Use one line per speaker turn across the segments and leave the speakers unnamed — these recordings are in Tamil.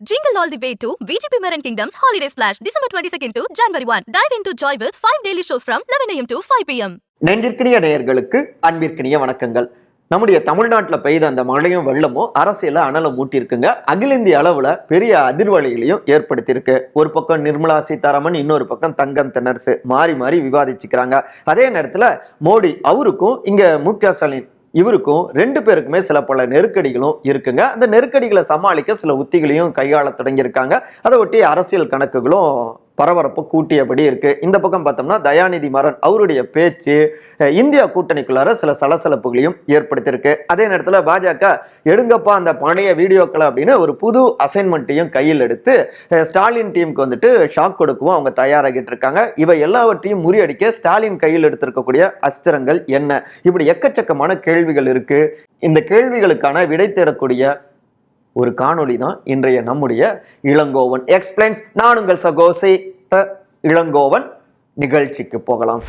Jingle all the way to VGP Marin Kingdom's Holiday Splash, December 22nd to January 1. Dive into joy with 5 daily shows from 11 a.m. to 5 p.m.
நெஞ்சிற்கினிய நேயர்களுக்கு அன்பிற்கினிய வணக்கங்கள் நம்முடைய தமிழ்நாட்டில் பெய்த அந்த மழையும் வெள்ளமும் அரசியல அனலம் மூட்டியிருக்குங்க அகில இந்திய அளவுல பெரிய அதிர்வலைகளையும் ஏற்படுத்தியிருக்கு ஒரு பக்கம் நிர்மலா சீதாராமன் இன்னொரு பக்கம் தங்கம் தென்னரசு மாறி மாறி விவாதிச்சுக்கிறாங்க அதே நேரத்துல மோடி அவருக்கும் இங்க மு க ஸ்டாலின் இவருக்கும் ரெண்டு பேருக்குமே சில பல நெருக்கடிகளும் இருக்குங்க. அந்த நெருக்கடிகளை சமாளிக்க சில உத்திகளையும் கையாள தொடங்கியிருக்காங்க. அதை ஒட்டி அரசியல் கணக்குகளும் பரபரப்பு கூட்டியபடி இருக்கு. இந்த பக்கம் பார்த்தோம்னா தயாநிதி மாறன் அவருடைய பேச்சு இந்தியா கூட்டணிக்குள்ளார சில சலசலப்புகளையும் ஏற்படுத்தியிருக்கு. அதே நேரத்தில் பாஜக எடுங்கப்பா அந்த பழைய வீடியோக்களை அப்படின்னு ஒரு புது அசைன்மெண்ட்டையும் கையில் எடுத்து ஸ்டாலின் டீமுக்கு வந்துட்டு ஷாக் கொடுக்கவும் அவங்க தயாராகிட்டு இருக்காங்க. இவை எல்லாவற்றையும் முறியடிக்க ஸ்டாலின் கையில் எடுத்திருக்கக்கூடிய அஸ்திரங்கள் என்ன? இப்படி எக்கச்சக்கமான கேள்விகள் இருக்கு. இந்த கேள்விகளுக்கான விடை தேடக்கூடிய ஒரு காணொளி தான் இன்றைய நம்முடைய இளங்கோவன். எக்ஸ்பிளைன்ஸ் நான் உங்கள் சகோசித்த த இளங்கோவன். நிகழ்ச்சிக்கு போகலாம்.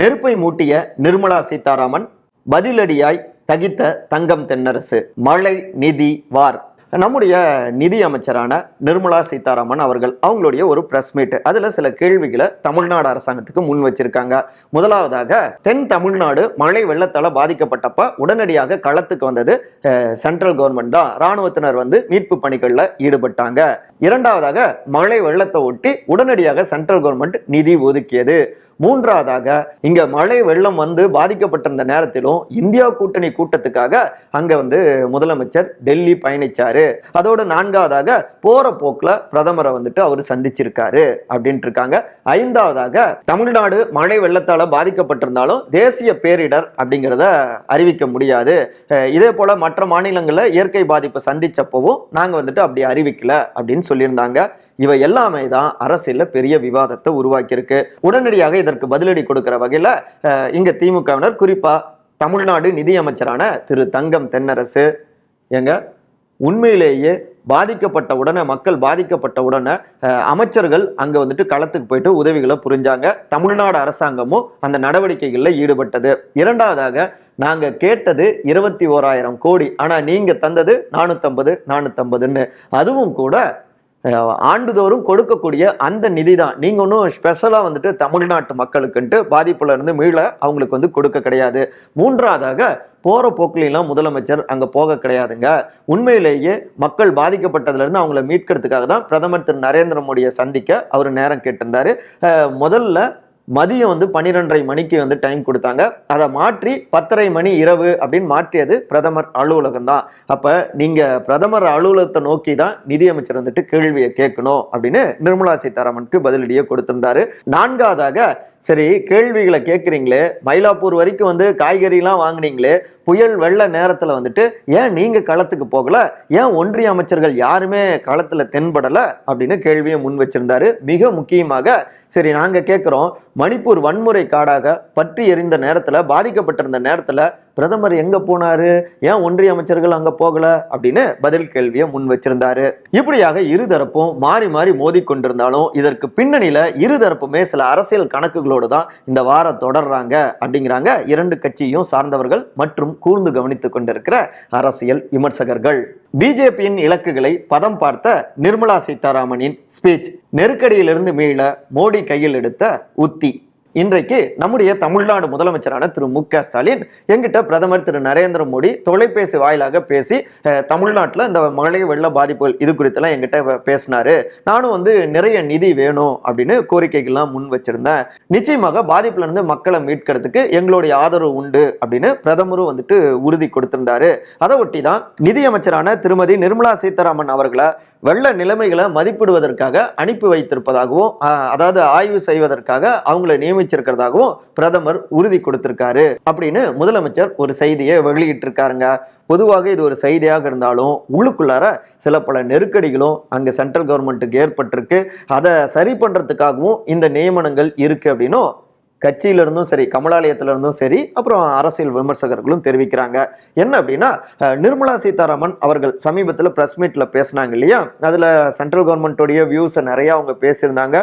நெருப்பை மூட்டிய நிர்மலா சீதாராமன் பதிலடியாய் தகித்த தங்கம் தென்னரசு மழை நிதி வார். நம்முடைய நிதி அமைச்சரான நிர்மலா சீதாராமன் அவர்கள் அவங்களுடைய ஒரு பிரஸ் மீட் அதுல சில கேள்விகளை தமிழ்நாடு அரசாங்கத்துக்கு முன் வச்சிருக்காங்க. முதலாவதாக தென் தமிழ்நாடு மழை வெள்ளத்தால பாதிக்கப்பட்டப்ப உடனடியாக களத்துக்கு வந்தது சென்ட்ரல் கவர்மெண்ட் தான். ராணுவத்தினர் வந்து மீட்பு பணிகள்ல ஈடுபட்டாங்க. இரண்டாவதாக மழை வெள்ளத்தை ஒட்டி உடனடியாக சென்ட்ரல் கவர்மெண்ட் நிதி ஒதுக்கியது. மூன்றாவதாக இங்க மழை வெள்ளம் வந்து பாதிக்கப்பட்டிருந்த நேரத்திலும் இந்தியா கூட்டணி கூட்டத்துக்காக அங்க வந்து முதலமைச்சர் டெல்லி பயணிச்சாரு. அதோட நான்காவதாக போற போக்குல பிரதமரை வந்துட்டு அவர் சந்திச்சிருக்காரு அப்படின்ட்டு இருக்காங்க. ஐந்தாவதாக தமிழ்நாடு மழை வெள்ளத்தால பாதிக்கப்பட்டிருந்தாலும் தேசிய பேரிடர் அப்படிங்கிறத அறிவிக்க முடியாது. இதே போல மற்ற மாநிலங்களில் இயற்கை பாதிப்பு சந்திச்சப்பவும் நாங்க வந்துட்டு அப்படி அறிவிக்கல அப்படின்னு சொல்லியிருந்தாங்க. இவை எல்லாமே தான் அரசியல்ல பெரிய விவாதத்தை உருவாக்கியிருக்கு. உடனடியாக இதற்கு பதிலடி கொடுக்கிற வகையில இங்கே இங்க திமுகவினர் குறிப்பா தமிழ்நாடு நிதியமைச்சரான திரு தங்கம் தென்னரசு எங்க உண்மையிலேயே பாதிக்கப்பட்ட உடனே மக்கள் பாதிக்கப்பட்ட உடனே அமைச்சர்கள் அங்கே வந்துட்டு களத்துக்கு போயிட்டு உதவிகளை புரிஞ்சாங்க. தமிழ்நாடு அரசாங்கமும் அந்த நடவடிக்கைகளில் ஈடுபட்டது. இரண்டாவதாக நாங்கள் கேட்டது இருபத்தி ஓராயிரம் கோடி ஆனால் நீங்கள் தந்தது நானூற்றம்பது நானூற்றம்பதுன்னு அதுவும் கூட ஆண்டுதோறும் கொடுக்கக்கூடிய அந்த நிதி தான் நீங்கள் ஒன்றும் ஸ்பெஷலாக வந்துட்டு தமிழ்நாட்டு மக்களுக்குன்ட்டு பாதிப்புல இருந்து மீள அவங்களுக்கு வந்து கொடுக்க கிடையாது. மூன்றாவதாக போகிற போக்குலாம் முதலமைச்சர் அங்கே போக கிடையாதுங்க. உண்மையிலேயே மக்கள் பாதிக்கப்பட்டதுலேருந்து அவங்கள மீட்கிறதுக்காக தான் பிரதமர் திரு நரேந்திர மோடியை சந்திக்க அவர் நேரம் கேட்டிருந்தார். முதல்ல மதியம் வந்து பன்னிரெண்டரை மணிக்கு வந்து டைம் கொடுத்தாங்க. அதை மாற்றி பத்தரை மணி இரவு அப்படின்னு மாற்றியது பிரதமர் அலுவலகம் தான். அப்போ நீங்கள் பிரதமர் அலுவலகத்தை நோக்கி தான் நிதியமைச்சர் வந்துட்டு கேள்வியை கேட்கணும் அப்படின்னு நிர்மலா சீதாராமனுக்கு பதிலடியை கொடுத்திருந்தாரு. நான்காவதாக சரி கேள்விகளை கேட்குறீங்களே மயிலாப்பூர் வரைக்கும் வந்து காய்கறிலாம் வாங்குனீங்களே புயல் வெள்ள நேரத்தில் வந்துட்டு ஏன் நீங்கள் களத்துக்கு போகலை? ஏன் ஒன்றிய அமைச்சர்கள் யாருமே களத்தில் தென்படலை? அப்படின்னு கேள்வியை முன் வச்சிருந்தாரு. மிக முக்கியமாக சரி நாங்கள் கேட்குறோம் மணிப்பூர் வன்முறை காடாக பற்றி எறிந்த நேரத்தில் பாதிக்கப்பட்டிருந்த நேரத்தில் பிரதமர் எங்க போனாரு? ஏன் ஒன்றிய அமைச்சர்கள் அங்க போகல? அப்படின்னு பதில் கேள்வியை முன் வச்சிருந்தாரு. இப்படியாக இருதரப்பும் மாறி மாறி மோதி கொண்டிருந்தாலும் இதற்கு பின்னணியில இருதரப்புமே சில அரசியல் கணக்குகளோடு தான் இந்த வாரம் தொடர்றாங்க அப்படிங்கிறாங்க இரண்டு கட்சியும் சார்ந்தவர்கள் மற்றும் கூர்ந்து கவனித்துக் கொண்டிருக்கிற அரசியல் விமர்சகர்கள். பிஜேபியின் இலக்குகளை பதம் பார்த்த நிர்மலா சீதாராமனின் ஸ்பீச் நெருக்கடியிலிருந்து மீள மோடி கையில் எடுத்த உத்தி. இன்றைக்கு நம்முடைய தமிழ்நாடு முதலமைச்சரான திரு மு க ஸ்டாலின் எங்கிட்ட பிரதமர் திரு நரேந்திர மோடி தொலைபேசி வாயிலாக பேசி தமிழ்நாட்டில் இந்த மழை வெள்ள பாதிப்புகள் இது குறித்தெல்லாம் எங்கிட்ட பேசினாரு. நானும் வந்து நிறைய நிதி வேணும் அப்படின்னு கோரிக்கைகள்லாம் முன் வச்சிருந்தேன். நிச்சயமாக பாதிப்புல இருந்து மக்களை மீட்கிறதுக்கு எங்களுடைய ஆதரவு உண்டு அப்படின்னு பிரதமரும் வந்துட்டு உறுதி கொடுத்திருந்தாரு. அதை ஒட்டி தான் நிதியமைச்சரான திருமதி நிர்மலா சீதாராமன் அவர்களை வெள்ள நிலைமைகளை மதிப்பிடுவதற்காக அனுப்பி வைத்திருப்பதாகவும் அதாவது ஆய்வு செய்வதற்காக அவங்கள நியமிச்சிருக்கிறதாகவும் பிரதமர் உறுதி கொடுத்திருக்காரு அப்படின்னு முதலமைச்சர் ஒரு செய்தியை வெளியிட்டிருக்காருங்க. பொதுவாக இது ஒரு செய்தியாக இருந்தாலும் உள்ளுக்குள்ளார சில பல நெருக்கடிகளும் அங்கே சென்ட்ரல் கவர்மெண்ட்டுக்கு ஏற்பட்டிருக்கு. அதை சரி பண்ணுறதுக்காகவும் இந்த நியமனங்கள் இருக்குது அப்படின்னும் கட்சியில இருந்தும் சரி கமலாலயத்துல இருந்தும் சரி அப்புறம் அரசியல் விமர்சகர்களும் தெரிவிக்கிறாங்க. என்ன அப்படின்னா நிர்மலா சீதாராமன் அவர்கள் சமீபத்தில் ப்ரெஸ் மீட்ல பேசினாங்க இல்லையா? அதில் சென்ட்ரல் கவர்மெண்ட்டோடைய வியூஸை நிறைய அவங்க பேசியிருந்தாங்க.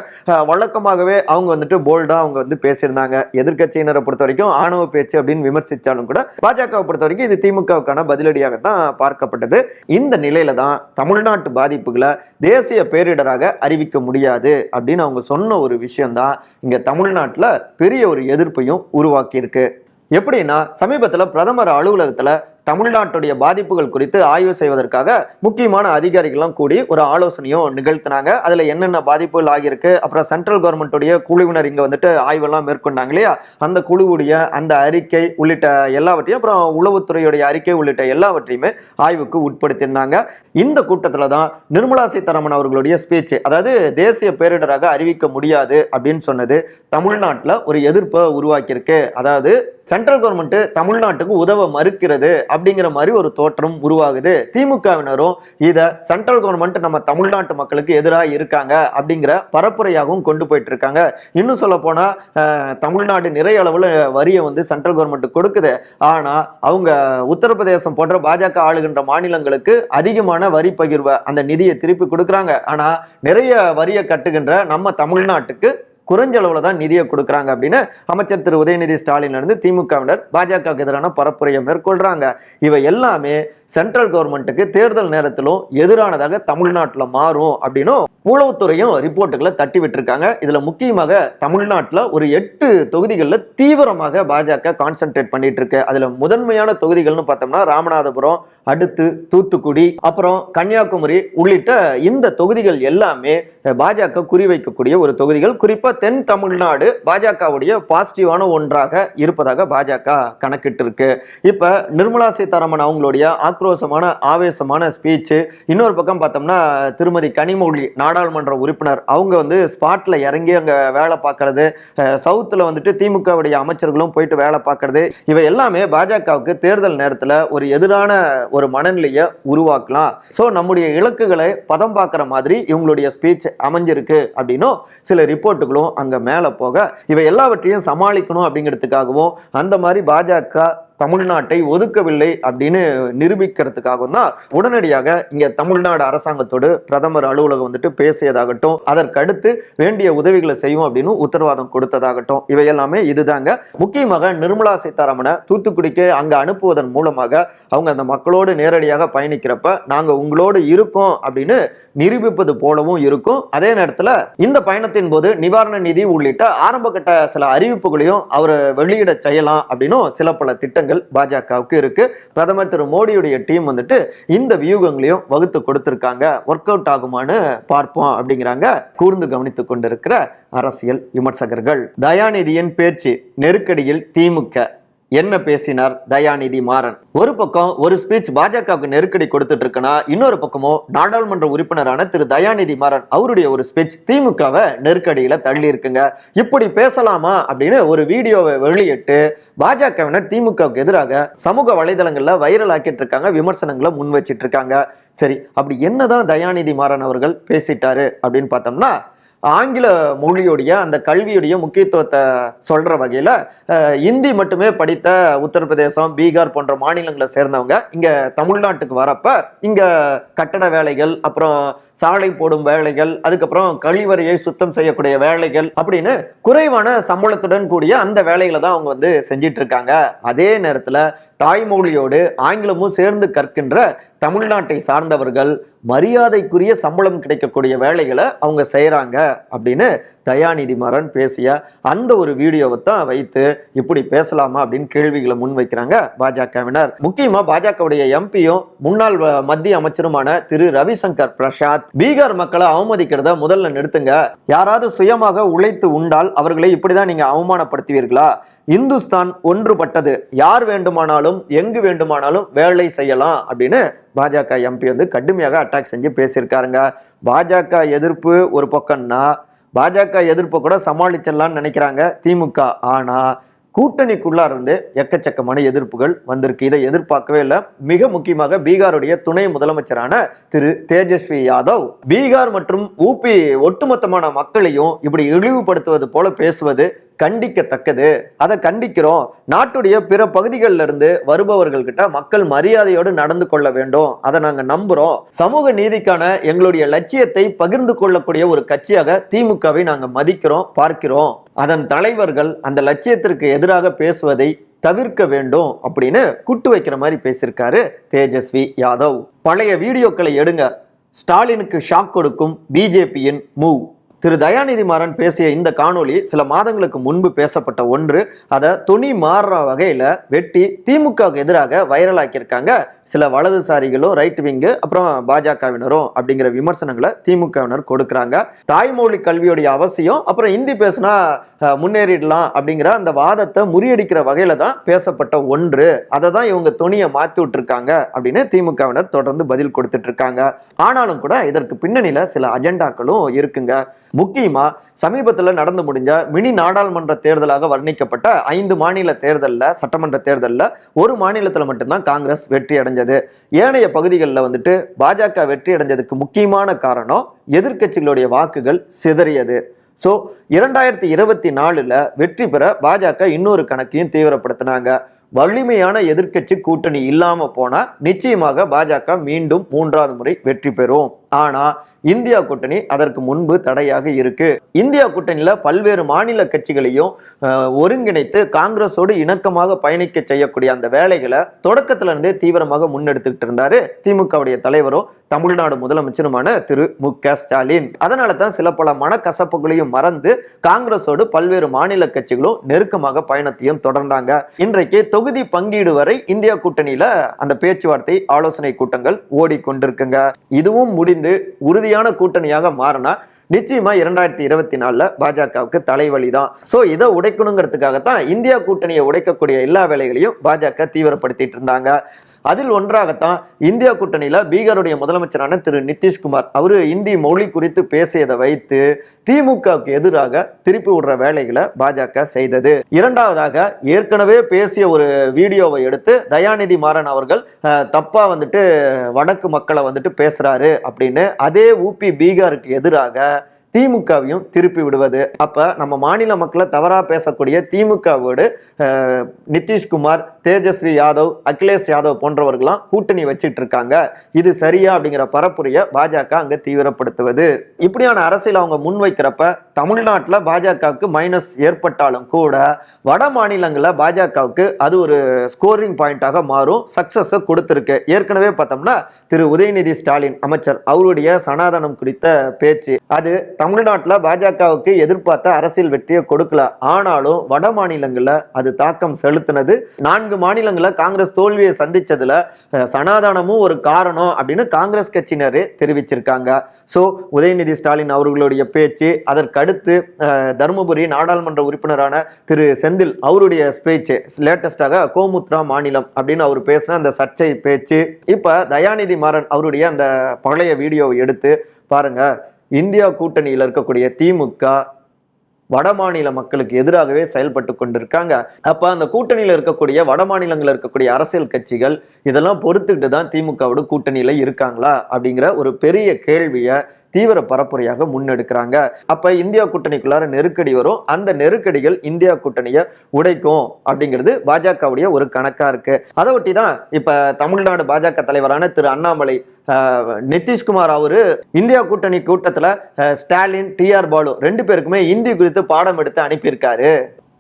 வழக்கமாகவே அவங்க வந்துட்டு போல்டா அவங்க வந்து பேசியிருந்தாங்க. எதிர்க்கட்சியினரை பொறுத்த வரைக்கும் ஆணவ பேச்சு அப்படின்னு விமர்சித்தாலும் கூட பாஜகவை பொறுத்த வரைக்கும் இது திமுகவுக்கான பதிலடியாக தான் பார்க்கப்பட்டது. இந்த நிலையில தான் தமிழ்நாட்டு பாதிப்புகளை தேசிய பேரிடராக அறிவிக்க முடியாது அப்படின்னு அவங்க சொன்ன ஒரு விஷயம்தான் இங்கே தமிழ்நாட்டில் பெரிய ஒரு எதிர்ப்பையும் உருவாக்கியிருக்கு. எப்படின்னா சமீபத்தில் பிரதமர் அலுவலகத்தில் தமிழ்நாட்டுடைய பாதிப்புகள் குறித்து ஆய்வு செய்வதற்காக முக்கியமான அதிகாரிகள்லாம் கூடி ஒரு ஆலோசனையும் நிகழ்த்தினாங்க. அதில் என்னென்ன பாதிப்புகள் ஆகியிருக்கு? அப்புறம் சென்ட்ரல் கவர்மெண்ட்டுடைய குழுவினர் இங்கே வந்துட்டு ஆய்வெல்லாம் மேற்கொண்டாங்க இல்லையா? அந்த குழுவுடைய அந்த அறிக்கை உள்ளிட்ட எல்லாவற்றையும் அப்புறம் உளவுத்துறையுடைய அறிக்கை உள்ளிட்ட எல்லாவற்றையுமே ஆய்வுக்கு உட்படுத்தியிருந்தாங்க. இந்த கூட்டத்தில் தான் நிர்மலா சீதாராமன் அவர்களுடைய ஸ்பீச் அதாவது தேசிய பேரிடராக அறிவிக்க முடியாது அப்படின்னு சொன்னது தமிழ்நாட்டில் ஒரு எதிர்ப்பை உருவாக்கியிருக்கு. அதாவது சென்ட்ரல் கவர்மெண்ட் தமிழ்நாட்டுக்கு உதவ மறுக்கிறது அப்படிங்கிற மாதிரி ஒரு தோற்றம் உருவாகுது. திமுகவினரும் இதை சென்ட்ரல் கவர்மெண்ட் நம்ம தமிழ்நாட்டு மக்களுக்கு எதிராக இருக்காங்க அப்படிங்கிற பரப்புரையாகவும் கொண்டு போயிட்டு இருக்காங்க இன்னும் சொல்ல போனா தமிழ்நாடு நிறைய அளவில் வரியை வந்து சென்ட்ரல் கவர்மெண்ட் கொடுக்குது. ஆனா அவங்க உத்தரப்பிரதேசம் போன்ற பாஜக ஆளுகின்ற மாநிலங்களுக்கு அதிகமான வரி பகிர்வை அந்த நிதியை திருப்பி கொடுக்குறாங்க. ஆனா நிறைய வரியை கட்டுகின்ற நம்ம தமிழ்நாட்டுக்கு குறைஞ்ச அளவில் தான் நிதியை கொடுக்குறாங்க அப்படின்னு அமைச்சர் திரு உதயநிதி ஸ்டாலின் இருந்து திமுகவினர் பாஜகவுக்கு எதிரான பரப்புரையை மேற்கொள்றாங்க. இவை எல்லாமே சென்ட்ரல் கவர்மெண்ட்டுக்கு தேர்தல் நேரத்திலும் எதிரானதாக தமிழ்நாட்டில் மாறும் அப்படின்னும் உளவுத்துறையும் ரிப்போர்ட்டுகளை தட்டி விட்டுருக்காங்க. இதில் முக்கியமாக தமிழ்நாட்டில் ஒரு எட்டு தொகுதிகளில் தீவிரமாக பாஜக கான்சென்ட்ரேட் பண்ணிட்டு இருக்கு அதில் முதன்மையான தொகுதிகள்னு பார்த்தோம்னா ராமநாதபுரம் அடுத்து தூத்துக்குடி அப்புறம் கன்னியாகுமரி உள்ளிட்ட இந்த தொகுதிகள் எல்லாமே பாஜக குறிவைக்கக்கூடிய ஒரு தொகுதிகள். குறிப்பாக தென் தமிழ்நாடு பாஜகவுடைய பாசிட்டிவான ஒன்றாக இருப்பதாக பாஜக கணக்கிட்டு இருக்கு இப்போ நிர்மலா சீதாராமன் அவங்களுடைய ஆக்ரோஷமான ஆவேசமான ஸ்பீச்சு இன்னொரு பக்கம் பார்த்தோம்னா திருமதி கனிமொழி நாடாளுமன்ற உறுப்பினர். அவங்க வந்து ஸ்பாட்டில் இறங்கி அங்கே வேலை பார்க்கறது சவுத்தில் வந்துட்டு திமுகவுடைய அமைச்சர்களும் போயிட்டு வேலை பார்க்கறது. இவை எல்லாமே பாஜகவுக்கு தேர்தல் நேரத்தில் ஒரு எதிரான ஒரு மனநிலையை உருவாக்கலாம். ஸோ நம்முடைய இலக்குகளை பதம் பார்க்குற மாதிரி இவங்களுடைய ஸ்பீச் அமைஞ்சிருக்கு அப்படின்னும் சில ரிப்போர்ட்டுகளும் அங்கே மேலே போக இவை எல்லாவற்றையும் சமாளிக்கணும் அப்படிங்கிறதுக்காகவும் அந்த மாதிரி பாஜக தமிழ்நாட்டை ஒதுக்கவில்லை அப்படின்னு நிரூபிக்கிறதுக்காகவும் தான் உடனடியாக இங்க தமிழ்நாடு அரசாங்கத்தோடு பிரதமர் அலுவலகம் வந்துட்டு பேசியதாகட்டும் அதற்கடுத்து வேண்டிய உதவிகளை செய்வோம் அப்படின்னு உத்தரவாதம் கொடுத்ததாகட்டும். இவை எல்லாமே இதுதாங்க. முக்கியமாக நிர்மலா சீதாராமனை தூத்துக்குடிக்கு அங்க அனுப்புவதன் மூலமாக அவங்க அந்த மக்களோடு நேரடியாக பயணிக்கிறப்ப நாங்க உங்களோடு இருக்கோம் அப்படின்னு நிரூபிப்பது போலவும் இருக்கும். அதே நேரத்துல இந்த பயணத்தின் போது நிவாரண நிதி உள்ளிட்ட ஆரம்ப கட்ட சில அறிவிப்புகளையும் அவர் வெளியிட செய்யலாம் அப்படின்னும் சில பல திட்டங்கள் பாஜகவுக்கு இருக்கு. பிரதமர் திரு மோடியுடைய டீம் வந்துட்டு இந்த வியூகங்களையும் வகுத்து கொடுத்திருக்காங்க. ஒர்க் அவுட் ஆகுமான்னு பார்ப்போம் அப்படிங்கிறாங்க. கூர்ந்து கவனித்துக் கொண்டிருக்கிற அரசியல் விமர்சகர்கள். தயாநிதியின் பேச்சு நெருக்கடியில் திமுக. என்ன பேசினார் தயாநிதி மாறன்? ஒரு பக்கம் ஒரு ஸ்பீச் பாஜகவுக்கு நெருக்கடி கொடுத்துட்டு இருக்குன்னா இன்னொரு பக்கமோ நாடாளுமன்ற உறுப்பினரான திரு தயாநிதி மாறன் அவருடைய ஒரு ஸ்பீச் திமுகவை நெருக்கடியில தள்ளி இருக்குங்க இப்படி பேசலாமா அப்படின்னு ஒரு வீடியோவை வெளியிட்டு பாஜகவினர் திமுகவுக்கு எதிராக சமூக வலைதளங்கள்ல வைரல் ஆக்கிட்டு இருக்காங்க விமர்சனங்களை முன் வச்சிட்டு இருக்காங்க. சரி அப்படி என்னதான் தயாநிதி மாறன் அவர்கள் பேசிட்டாரு அப்படின்னு பார்த்தோம்னா ஆங்கில மொழியுடைய அந்த கல்வியுடைய முக்கியத்துவத்தை சொல்கிற வகையில் இந்தி மட்டுமே படித்த உத்தரப்பிரதேசம் பீகார் போன்ற மாநிலங்களை சேர்ந்தவங்க இங்கே தமிழ்நாட்டுக்கு வரப்ப இங்கே கட்டட வேலைகள் அப்புறம் சாலை போடும் வேலைகள் அதுக்கப்புறம் கழிவறையை சுத்தம் செய்யக்கூடிய வேலைகள் அப்படின்னு குறைவான சம்பளத்துடன் கூடிய அந்த வேலைகளை தான் அவங்க வந்து செஞ்சிட்டு இருக்காங்க அதே நேரத்துல தாய்மொழியோடு ஆங்கிலமும் சேர்ந்து கற்கின்ற தமிழ்நாட்டை சார்ந்தவர்கள் மரியாதைக்குரிய சம்பளம் கிடைக்கக்கூடிய வேலைகளை அவங்க செய்கிறாங்க அப்படின்னு தயாநிதி மாறன் பேசிய அந்த ஒரு வீடியோவை தான் வைத்து இப்படி பேசலாமா அப்படின்னு கேள்விகளை முன்வைக்கிறாங்க பாஜகவினர். முக்கியமாக பாஜகவுடைய எம்பியும் முன்னாள் வ- மத்திய அமைச்சருமான திரு ரவிசங்கர் பிரசாத் பீகார் மக்களை அவமதிக்கிறத முதல்ல நிறுத்துங்க. யாராவது சுயமாக உழைத்து உண்டால் அவர்களை இப்படிதான் நீங்க அவமானப்படுத்துவீர்களா? இந்துஸ்தான் ஒன்றுபட்டது. யார் வேண்டுமானாலும் எங்கு வேண்டுமானாலும் வேலை செய்யலாம் அப்படின்னு பாஜக எம்பி வந்து கடுமையாக அட்டாக் செஞ்சு பேசியிருக்காருங்க. பாஜக எதிர்ப்பு ஒரு பக்கம்னா பாஜக எதிர்ப்பை கூட சமாளிச்சிடலாம்னு நினைக்கிறாங்க திமுக. ஆனா கூட்டணிக்குள்ளார் இருந்து எக்கச்சக்கமான எதிர்ப்புகள் வந்திருக்கு. இதை எதிர்பார்க்கவே இல்லை. மிக முக்கியமாக பீகாருடைய துணை முதலமைச்சரான திரு தேஜஸ்வி யாதவ் பீகார் மற்றும் ஊபி ஒட்டுமொத்தமான மக்களையும் இப்படி இழிவுபடுத்துவது போல பேசுவது கண்டிக்கத்தக்கது. அதை கண்டிக்கிறோம். நாட்டுடைய பிற பகுதிகளில் இருந்து வருபவர்கள்கிட்ட மக்கள் மரியாதையோடு நடந்து கொள்ள வேண்டும். அதை நாங்கள் நம்புகிறோம் சமூக நீதிக்கான எங்களுடைய லட்சியத்தை பகிர்ந்து கொள்ளக்கூடிய ஒரு கட்சியாக திமுகவை நாங்கள் மதிக்கிறோம் பார்க்கிறோம். அதன் தலைவர்கள் அந்த லட்சியத்திற்கு எதிராக பேசுவதை தவிர்க்க வேண்டும் அப்படின்னு குட்டு வைக்கிற மாதிரி பேசியிருக்காரு தேஜஸ்வி யாதவ். பழைய வீடியோக்களை எடுங்க. ஸ்டாலினுக்கு ஷாக் கொடுக்கும் பிஜேபியின் மூவ். திரு தயாநிதி மாறன் பேசிய இந்த காணொளி சில மாதங்களுக்கு முன்பு பேசப்பட்ட ஒன்று. அதை துணி மாறுற வகையில் வெட்டி திமுகவுக்கு எதிராக வைரலாக்கியிருக்காங்க. சில வலதுசாரிகளும் ரைட் விங்கு அப்புறம் பாஜகவினரும் அப்படிங்கிற விமர்சனங்களை திமுகவினர் கொடுக்குறாங்க. தாய்மொழி கல்வியுடைய அவசியம் அப்புறம் இந்தி பேசினா முன்னேறிடலாம் அப்படிங்கிற அந்த வாதத்தை முறியடிக்கிற வகையில தான் பேசப்பட்ட ஒன்று. அதை தான் இவங்க துணியை மாற்றி விட்டுருக்காங்க அப்படின்னு திமுகவினர் தொடர்ந்து பதில் கொடுத்துட்டு இருக்காங்க. ஆனாலும் கூட இதற்கு பின்னணியில் சில அஜெண்டாக்களும் இருக்குங்க. முக்கியமாக சமீபத்தில் நடந்து முடிஞ்ச மினி நாடாளுமன்ற தேர்தலாக வர்ணிக்கப்பட்ட ஐந்து மாநில தேர்தலில் சட்டமன்ற தேர்தலில் ஒரு மாநிலத்தில் மட்டும்தான் காங்கிரஸ் வெற்றி அடைஞ்சது. ஏனைய பகுதிகளில் வந்துட்டு பாஜக வெற்றி அடைஞ்சதுக்கு முக்கியமான காரணம் எதிர்க்கட்சிகளுடைய வாக்குகள் சிதறியது. ஸோ இரண்டாயிரத்தி இருபத்தி நாலில் வெற்றி பெற பாஜக இன்னொரு கணக்கையும் தீவிரப்படுத்தினாங்க. வலிமையான எதிர்க்கட்சி கூட்டணி இல்லாமல் போனால் நிச்சயமாக பாஜக மீண்டும் மூன்றாவது முறை வெற்றி பெறும். ஆனா இந்தியா கூட்டணி அதற்கு முன்பு தடையாக இருக்கு. இந்தியா கூட்டணியில பல்வேறு மாநில கட்சிகளையும் ஒருங்கிணைத்து காங்கிரஸோடு இணக்கமாக பயணிக்க செய்யக்கூடிய அந்த வேலைகளை தொடக்கத்துல இருந்தே தீவிரமாக முன்னெடுத்துக்கிட்டு இருந்தாரு திமுகவுடைய தலைவரும் தமிழ்நாடு முதலமைச்சருமான திரு. மு. க. ஸ்டாலின். அதனால தான் சில பல மனக்கசப்புகளையும் மறந்து காங்கிரஸோடு பல்வேறு மாநில கட்சிகளும் நெருக்கமாக பயணத்தையும் தொடர்ந்தாங்க. இன்றைக்கு தொகுதி பங்கீடு வரை இந்தியா கூட்டணியில அந்த பேச்சுவார்த்தை ஆலோசனை கூட்டங்கள் ஓடிக்கொண்டிருக்குங்க. இதுவும் முடிந்து உறுதியான கூட்டணியாக மாறினா நிச்சயமா இரண்டாயிரத்தி இருபத்தி நாலுல பாஜகவுக்கு தலைவலி தான் ஸோ இதை உடைக்கணுங்கிறதுக்காகத்தான் இந்தியா கூட்டணியை உடைக்கக்கூடிய எல்லா வேலைகளையும் பாஜக தீவிரப்படுத்திட்டு இருந்தாங்க. அதில் ஒன்றாகத்தான் இந்தியா கூட்டணியில் பீகாருடைய முதலமைச்சரான திரு நிதிஷ்குமார். அவரு இந்தி மொழி குறித்து பேசியதை வைத்து திமுகவுக்கு எதிராக திருப்பி விடுற வேலைகளை பாஜக செய்தது. இரண்டாவதாக ஏற்கனவே பேசிய ஒரு வீடியோவை எடுத்து தயாநிதி மாறன் அவர்கள் தப்பாக தப்பா வந்துட்டு வடக்கு மக்களை வந்துட்டு பேசுறாரு அப்படின்னு. அதே ஊபி பீகாருக்கு எதிராக திமுகவையும் திருப்பி விடுவது. அப்ப நம்ம மாநில மக்களை தவறா பேசக்கூடிய திமுகவோடு நிதிஷ்குமார் தேஜஸ்வி யாதவ் அகிலேஷ் யாதவ் போன்றவர்கள்லாம் கூட்டணி வச்சிட்டு இருக்காங்க. இது சரியா அப்படிங்கிற பரப்புரைய பாஜக அங்க தீவிரப்படுத்துவது. இப்படியான அரசியல் அவங்க முன்வைக்கிறப்ப தமிழ்நாட்டில் பாஜகவுக்கு மைனஸ் ஏற்பட்டாலும் கூட வட மாநிலங்களில் பாஜகவுக்கு அது ஒரு ஸ்கோரிங் பாயிண்டாக மாறும் சக்சஸை கொடுத்துருக்கு. ஏற்கனவே பார்த்தோம்னா திரு. உதயநிதி ஸ்டாலின் அமைச்சர் அவருடைய சனாதனம் குறித்த பேச்சு. அது தமிழ்நாட்டில் பாஜகவுக்கு எதிர்பார்த்த அரசியல் வெற்றியை கொடுக்கல. ஆனாலும் வட மாநிலங்களில் அது தாக்கம் செலுத்தினது. நான்கு மாநிலங்களில் காங்கிரஸ் தோல்வியை சந்திச்சதுல சனாதானமும் ஒரு காரணம் அப்படின்னு காங்கிரஸ் கட்சியினர் தெரிவிச்சிருக்காங்க. ஸோ உதயநிதி ஸ்டாலின் அவர்களுடைய பேச்சு அதற்கடுத்து தருமபுரி நாடாளுமன்ற உறுப்பினரான திரு செந்தில் அவருடைய பேச்சு லேட்டஸ்டாக கோமுத்ரா மாநிலம் அப்படின்னு அவர் பேசின அந்த சர்ச்சை பேச்சு. இப்போ தயாநிதி மாறன் அவருடைய அந்த பழைய வீடியோவை எடுத்து பாருங்கள் இந்தியா கூட்டணியில் இருக்கக்கூடிய திமுக வடமாநில மக்களுக்கு எதிராகவே செயல்பட்டு கொண்டிருக்காங்க. அப்ப அந்த கூட்டணியில இருக்கக்கூடிய வடமாநிலங்களில் இருக்கக்கூடிய அரசியல் கட்சிகள் இதெல்லாம் பொறுத்துக்கிட்டு தான் திமுகவோட கூட்டணியில இருக்காங்களா அப்படிங்கிற ஒரு பெரிய கேள்வியை தீவிர பரப்புரையாக முன்னெடுக்கிறாங்க. அப்ப இந்தியா கூட்டணிக்குள்ளார நெருக்கடி வரும். அந்த நெருக்கடிகள் இந்தியா கூட்டணியை உடைக்கும் அப்படிங்கிறது பாஜகவுடைய ஒரு கணக்கா இருக்கு. அதை ஒட்டி தான் இப்ப தமிழ்நாடு பாஜக தலைவரான திரு அண்ணாமலை நிதிஷ்குமார் அவரு இந்தியா கூட்டணி கூட்டத்துல ஸ்டாலின் ஸ்டாலின் டிஆர் பாலு ரெண்டு பேருக்குமே இந்தி குறித்து பாடம் எடுத்து அனுப்பியிருக்காரு.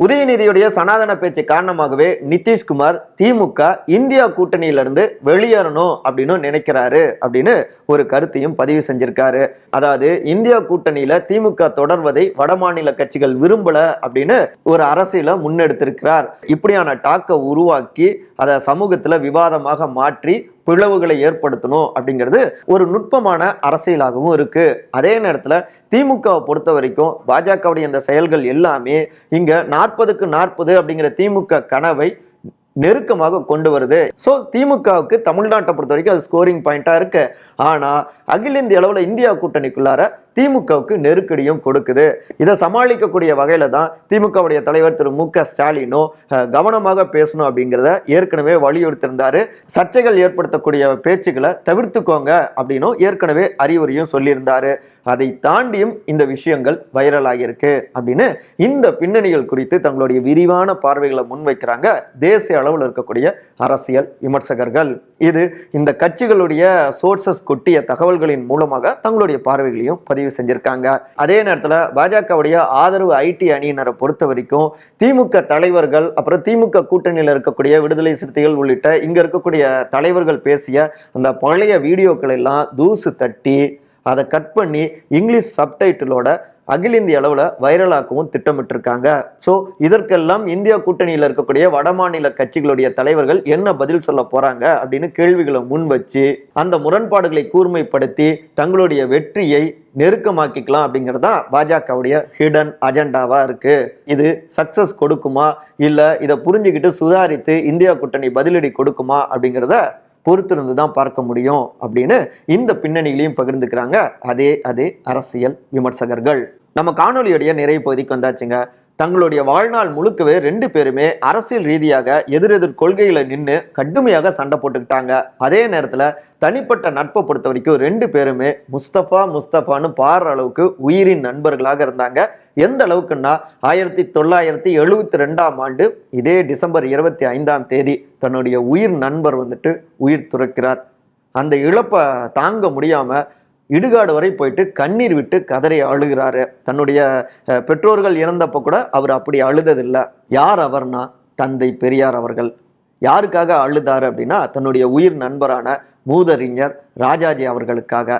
உதயநிதியுடைய சனாதன பேச்சு காரணமாகவே நிதிஷ்குமார் திமுக இந்தியா கூட்டணியிலிருந்து வெளியேறணும் அப்படின்னு நினைக்கிறாரு அப்படின்னு ஒரு கருத்தையும் பதிவு செஞ்சிருக்காரு. அதாவது இந்தியா கூட்டணியில திமுக தொடர்வதை வடமாநில கட்சிகள் விரும்பல அப்படின்னு ஒரு அரசியல முன்னெடுத்திருக்கிறார். இப்படியான டாக்கை உருவாக்கி அதை சமூகத்துல விவாதமாக மாற்றி பிளவுகளை ஏற்படுத்தணும் அப்படிங்கிறது ஒரு நுட்பமான அரசியலாகவும் இருக்கு. அதே நேரத்தில் திமுகவை பொறுத்த வரைக்கும் பாஜகவுடைய இந்த செயல்கள் எல்லாமே இங்க நாற்பதுக்கு நாற்பது அப்படிங்கிற திமுக கனவை நெருக்கமாக கொண்டு வருது. ஸோ திமுகவுக்கு தமிழ்நாட்டை பொறுத்த வரைக்கும் அது ஸ்கோரிங் பாயிண்டாக இருக்கு. ஆனால் அகில இந்திய அளவில் இந்தியா கூட்டணிக்குள்ளார திமுகவுக்கு நெருக்கடியும் கொடுக்குது. இதை சமாளிக்கக்கூடிய வகையில தான் திமுகவுடைய தலைவர் திரு மு க ஸ்டாலினும் கவனமாக பேசணும் அப்படிங்கிறத ஏற்கனவே வலியுறுத்திருந்தாரு. சர்ச்சைகள் ஏற்படுத்தக்கூடிய பேச்சுக்களை தவிர்த்துக்கோங்க அப்படின்னும் ஏற்கனவே அறிவுரையும் சொல்லியிருந்தாரு. அதை தாண்டியும் இந்த விஷயங்கள் வைரல் ஆகியிருக்கு அப்படின்னு இந்த பின்னணிகள் குறித்து தங்களுடைய விரிவான பார்வைகளை முன்வைக்கிறாங்க தேசிய அளவில் இருக்கக்கூடிய அரசியல் விமர்சகர்கள். இது இந்த கட்சிகளுடைய சோர்சஸ் கொட்டிய தகவல்களின் மூலமாக தங்களுடைய பார்வைகளையும் பதிவு செஞ்சிருக்காங்க. அதே நேரத்தில் பாஜகவுடைய ஆதரவு ஐடி அணியினரை பொறுத்த வரைக்கும் திமுக தலைவர்கள் அப்புறம் திமுக கூட்டணியில் இருக்கக்கூடிய விடுதலை சிறுத்தைகள் உள்ளிட்ட இங்கே இருக்கக்கூடிய தலைவர்கள் பேசிய அந்த பழைய வீடியோக்கள் எல்லாம் தூசு தட்டி அதை கட் பண்ணி இங்கிலீஷ் சப்டைட்டிலோட அகில இந்திய அளவில் வைரலாக்கவும் திட்டமிட்டிருக்காங்க. ஸோ இதற்கெல்லாம் இந்தியா கூட்டணியில் இருக்கக்கூடிய வடமாநில கட்சிகளுடைய தலைவர்கள் என்ன பதில் சொல்ல போறாங்க அப்படின்னு கேள்விகளை முன் வச்சு அந்த முரண்பாடுகளை கூர்மைப்படுத்தி தங்களுடைய வெற்றியை நெருக்கமாக்கிக்கலாம் அப்படிங்கிறது தான் பாஜகவுடைய ஹிடன் அஜெண்டாவாக இருக்குது இது சக்ஸஸ் கொடுக்குமா? இல்லை இதை புரிஞ்சுக்கிட்டு சுதாரித்து இந்தியா கூட்டணி பதிலடி கொடுக்குமா அப்படிங்கிறத பொறுத்திருந்து தான் பார்க்க முடியும் அப்படின்னு இந்த பின்னணியிலையும் பகிர்ந்துக்கிறாங்க. அதே அதே அரசியல் விமர்சகர்கள். நம்ம காணொலியுடைய நிறைய பகுதிக்கு வந்தாச்சுங்க. தங்களுடைய வாழ்நாள் முழுக்கவே ரெண்டு பேருமே அரசியல் ரீதியாக எதிரெதிர் கொள்கையில நின்று கடுமையாக சண்டை போட்டுக்கிட்டாங்க. அதே நேரத்தில் தனிப்பட்ட நட்பை பொறுத்த வரைக்கும் ரெண்டு பேருமே முஸ்தபா முஸ்தபான்னு பாடுற அளவுக்கு உயிரின் நண்பர்களாக இருந்தாங்க. எந்த அளவுக்குன்னா ஆயிரத்தி தொள்ளாயிரத்தி எழுபத்தி ரெண்டாம் ஆண்டு இதே டிசம்பர் இருபத்தி ஐந்தாம் தேதி தன்னுடைய உயிர் நண்பர் வந்துட்டு உயிர் துறக்கிறார். அந்த இழப்பை தாங்க முடியாம இடுகாடு வரை போயிட்டு கண்ணீர் விட்டு கதறி அழுகிறாரு. தன்னுடைய பெற்றோர்கள் இறந்தப்போ கூட அவர் அப்படி அழுததில்லை. யார் அவர்னா? தந்தை பெரியார் அவர்கள். யாருக்காக அழுதார் அப்படின்னா தன்னுடைய உயிர் நண்பரான மூதறிஞர் ராஜாஜி அவர்களுக்காக.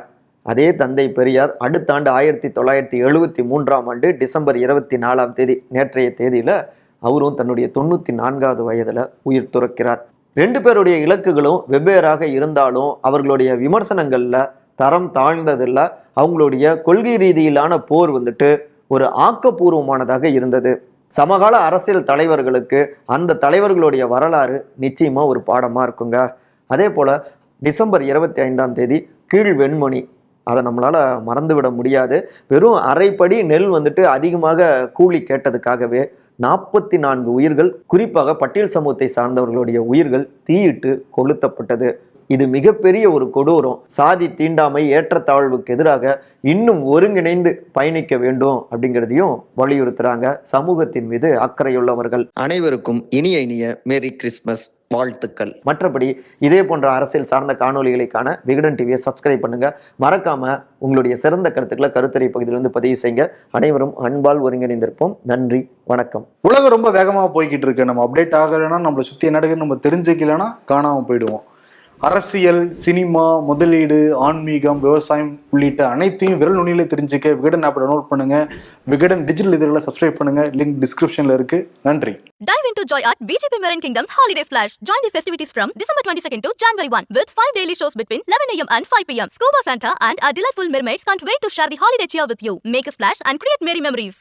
அதே தந்தை பெரியார் அடுத்த ஆண்டு ஆயிரத்தி தொள்ளாயிரத்தி எழுபத்தி மூன்றாம் ஆண்டு டிசம்பர் இருபத்தி நாலாம் தேதி நேற்றைய தேதியில் அவரும் தன்னுடைய தொண்ணூற்றி நான்காவது வயதில் உயிர் துறக்கிறார். ரெண்டு பேருடைய இலக்குகளும் வெவ்வேறாக இருந்தாலும் அவர்களுடைய விமர்சனங்களில் தரம் தாழ்ந்ததில்லை அவங்களுடைய கொள்கை ரீதியிலான போர் வந்துட்டு ஒரு ஆக்கப்பூர்வமானதாக இருந்தது. சமகால அரசியல் தலைவர்களுக்கு அந்த தலைவர்களுடைய வரலாறு நிச்சயமாக ஒரு பாடமாக இருக்குங்க. அதே போல் டிசம்பர் இருபத்தி ஐந்தாம் தேதி கீழ் வெண்மணி. அதை நம்மளால் மறந்துவிட முடியாது. வெறும் அரைப்படி நெல் வந்துட்டு அதிகமாக கூலி கேட்டதுக்காகவே நாற்பத்தி நான்கு உயிர்கள் குறிப்பாக பட்டியல் சமூகத்தை சார்ந்தவர்களுடைய உயிர்கள் தீயிட்டு கொளுத்தப்பட்டது. இது மிகப்பெரிய ஒரு கொடூரம். சாதி தீண்டாமை ஏற்றத்தாழ்வுக்கு எதிராக இன்னும் ஒருங்கிணைந்து பயணிக்க வேண்டும் அப்படிங்கிறதையும் வலியுறுத்துறாங்க சமூகத்தின் மீது அக்கறையுள்ளவர்கள். அனைவருக்கும் இனிய இனிய மேரி கிறிஸ்மஸ் வாழ்த்துக்கள். மற்றபடி இதே போன்ற அரசியல் சார்ந்த காணொளிகளை காண விகடன் டிவியை சப்ஸ்கிரைப் பண்ணுங்க. மறக்காம உங்களுடைய சிறந்த கருத்துக்களை கருத்துரை பகுதியிலிருந்து பதிவு செய்யுங்க. அனைவரும் அன்பால் ஒருங்கிணைந்திருப்போம். நன்றி வணக்கம்.
உலகம் ரொம்ப வேகமாக போய்கிட்டு இருக்கு. நம்ம அப்டேட் ஆகலைன்னா நம்மளை சுற்றி என்ன நடக்குதுன்னு நம்ம தெரிஞ்சுக்கலைன்னா காணாமல் போயிடுவோம். அரசியல் சினிமா முதலீடு ஆன்மீகம் விவசாயம் உள்ளிட்ட அனைத்தையும் விரல் நுனியில் தெரிஞ்சுக்க விகடன் ஆப்பை டவுன்லோட் பண்ணுங்க விகடன் டிஜிட்டல் இதழில் சப்ஸ்கிரைப் பண்ணுங்க லிங்க் டிஸ்கிரிப்ஷன்ல இருக்கு நன்றி
Dive into Joy at VGP Marin Kingdom's Holiday Splash. Join the festivities from December 22nd to January 1 with 5 daily shows between 11 a.m. and 5 p.m. Scuba Santa and our delightful mermaids can't wait to share the holiday cheer with you. Make a splash and create merry memories.